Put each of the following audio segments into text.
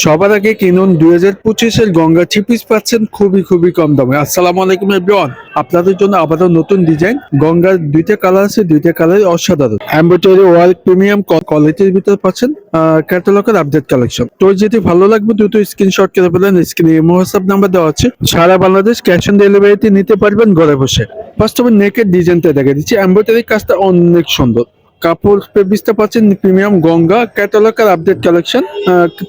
সবার আগে কিনুন দুই হাজার পঁচিশের গঙ্গা চিপিস পাচ্ছেন খুবই খুবই কম দামে। আসসালামু আলাইকুম এভরিওয়ান আপনাদের জন্য আবারও নতুন ডিজাইন। গঙ্গার দুইটা কালার আছে, দুইটা কালার অসাধারণ। এমব্রয়ডারি ওয়ার্ক প্রিমিয়াম কোয়ালিটির ভিতরে পাচ্ছেন ক্যাটালগের আপডেট কালেকশন তো যদি ভালো লাগবে, দ্রুত স্ক্রিনশট করে ফেলেন। স্ক্রিনে হোয়াটসঅ্যাপ নাম্বার দেওয়া আছে। সারা বাংলাদেশ ক্যাশ অন ডেলিভারিতে নিতে পারবেন ঘরে বসে। বাস্তবে নেকের ডিজাইনটা দেখা দিচ্ছি। এমব্রয়ডারি কাজটা অনেক সুন্দর। কাপড় পেবিসটা পাচ্ছেন প্রিমিয়াম গঙ্গা ক্যাটালগ আর আপডেট কালেকশন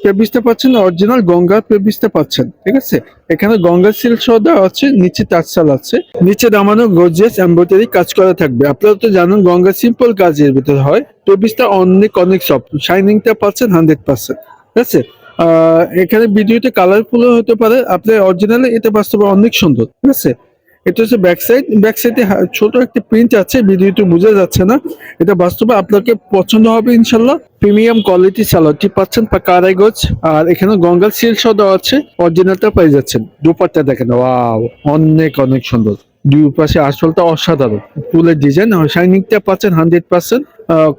পেবিসটা পাচ্ছেন অরিজিনাল গঙ্গা পেবিসটা পাচ্ছেন ঠিক আছে? এখানে গঙ্গা সিল্ক সহ দেওয়া আছে, নিচে টাচসাল আছে, নিচে দামানো গর্জিয়াস এমব্রয়ডারি কাজ করা থাকবে। আপনারা তো জানেন, গঙ্গা সিম্পল কাজের ভিতরে হয় পেবিসটা অনেক অনেক সফট শাইনিংটা পাচ্ছেন হান্ড্রেড পার্সেন্ট ঠিক আছে? এখানে ভিডিওতে কালারফুল হতে পারে, আপনার অরিজিনালি এটা বাস্তবে অনেক সুন্দর, ঠিক আছে? এটা হচ্ছে ব্যাক সাইড ব্যাক ছোট একটা প্রিন্ট আছে ভিডিওতে বোঝা যাচ্ছে না। এটা বাস্তবে আপনাকে পছন্দ হবে ইনশাল্লাহ। প্রিমিয়াম কোয়ালিটি সালোয়ারটি পাচ্ছেন? কারাইগজ আর এখানে গঙ্গাল সিল সহ দেওয়া আছে। অরিজিনালটা পাই যাচ্ছেন। দুপাট্টা দেখেন ওয়াও অনেক অনেক সুন্দর। দুই পাশে আসলটা অসাধারণ। ফুলের ডিজাইন শাইনিংটা পাচ্ছেন হান্ড্রেড পার্সেন্ট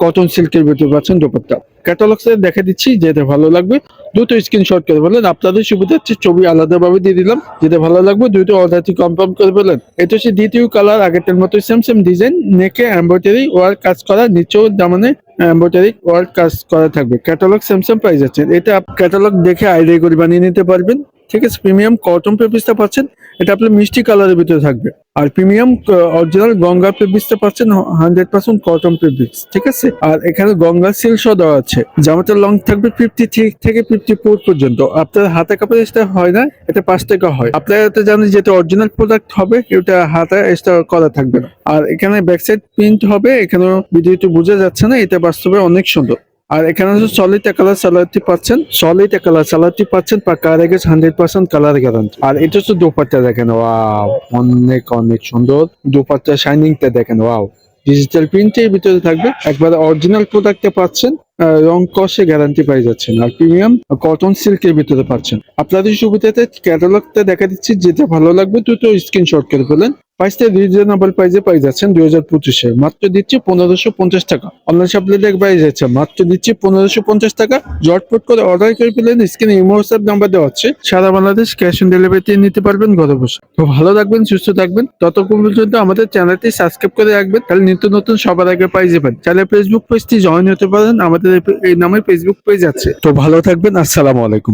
কটন সিল্কের ভিতরে পাচ্ছেন দুপাট্টা। ক্যাটালগসে দেখে দিচ্ছি যেটা ভালো লাগবে। দ্রুত স্ক্রিনশট করে বলেন আপনাদের সুবিধা হচ্ছে ছবি আলাদাভাবে দিয়ে দিলাম। যেটা ভালো লাগবে, দ্রুত অর্ডারটি কনফার্ম করে বলেন এটা হচ্ছে দ্বিতীয় কালার আগেরটার মতো সেম সেম ডিজাইন নেকে এমব্রয়ডারি ওয়ার্ক কাজ করা, নিচেও দামানে এমব্রয়ডারি ওয়ার্ক কাজ করা থাকবে। ক্যাটালগ সেম সেম প্রাইস আছে। এটা ক্যাটালগ দেখে আইডিয়া করে বানিয়ে নিতে পারবেন। ঠিক আছে প্রিমিয়াম কটন পেপিসটা পাচ্ছেন। এটা আপনার মিষ্টি কালারের ভিতরে থাকবে। আর প্রিমিয়াম অরিজিনাল গঙ্গা পেপিসটা পাচ্ছেন হান্ড্রেড পার্সেন্ট কটন পেপিস ঠিক আছে? আর এখানে গঙ্গা সিল সহ দেওয়া আছে। জামাটার লং থাকবে ফিফটি থ্রি থেকে ফিফটি ফোর পর্যন্ত। আপনার হাতে কাপড় এক্সট্রা হয় না, এটা পাঁচ টাকা হয়। আপনারা তো জানেন যেটা অরিজিনাল প্রোডাক্ট হবে, এটা হাতে এক্সট্রা করা থাকবে না। আর এখানে ব্যাকসাইড প্রিন্ট হবে এখানে ভিডিওতে বোঝা যাচ্ছে না, এটা বাস্তবে অনেক সুন্দর। আর এখানে হচ্ছে সলিড কালার সালাডটি পাচ্ছেন। সলিড কালার সালাডটি পাচ্ছেন পাকা রেগেজ হান্ড্রেড পার্সেন্ট কালার গ্যারান্টি আর এটা হচ্ছে দোপাট্টা দেখেন ওয়াও অনেক অনেক সুন্দর। দোপাট্টা শাইনিংটা দেখেন ওয়াও ডিজিটাল প্রিন্টের ভিতরে থাকবে। একবার অরিজিনাল প্রোডাক্টে পাচ্ছেন রং কষে গ্যারান্টি পাই যাচ্ছেন। আর প্রিমিয়াম কটন সিল্কের ভিতরে পাচ্ছেন। আপনাদের সুবিধাতে ক্যাটালগটা দেখা দিচ্ছি, যেটা ভালো লাগবে দুটো স্ক্রিনশট করে ফেলেন। প্রাইসটা রিজনেবল প্রাইসে পাই যাচ্ছেন দুই হাজার পঁচিশে। মাত্র দিচ্ছি পনেরোশো পঞ্চাশ টাকা। অনলাইন সাপ্লাইটের পাই যাচ্ছে। মাত্র দিচ্ছি পনেরোশো পঞ্চাশ টাকা। জটপট করে অর্ডার করে ফেলেন স্ক্রিনে ইমো হোয়াটসঅ্যাপ নাম্বার দেওয়া হচ্ছে সারা বাংলাদেশ ক্যাশ অন ডেলিভারিতে নিতে পারবেন ঘরে বসে তো ভালো থাকবেন, সুস্থ থাকবেন। ততক্ষণ পর্যন্ত আমাদের চ্যানেলটি সাবস্ক্রাইব করে রাখবেন। তাহলে নিত্য নতুন সবার আগে পাই যাবেন। চাইলে ফেসবুক পেজটি জয়েন হতে পারেন, আমাদের এই নামে ফেসবুক পেজ আছে। তো ভালো থাকবেন। আসসালামু আলাইকুম।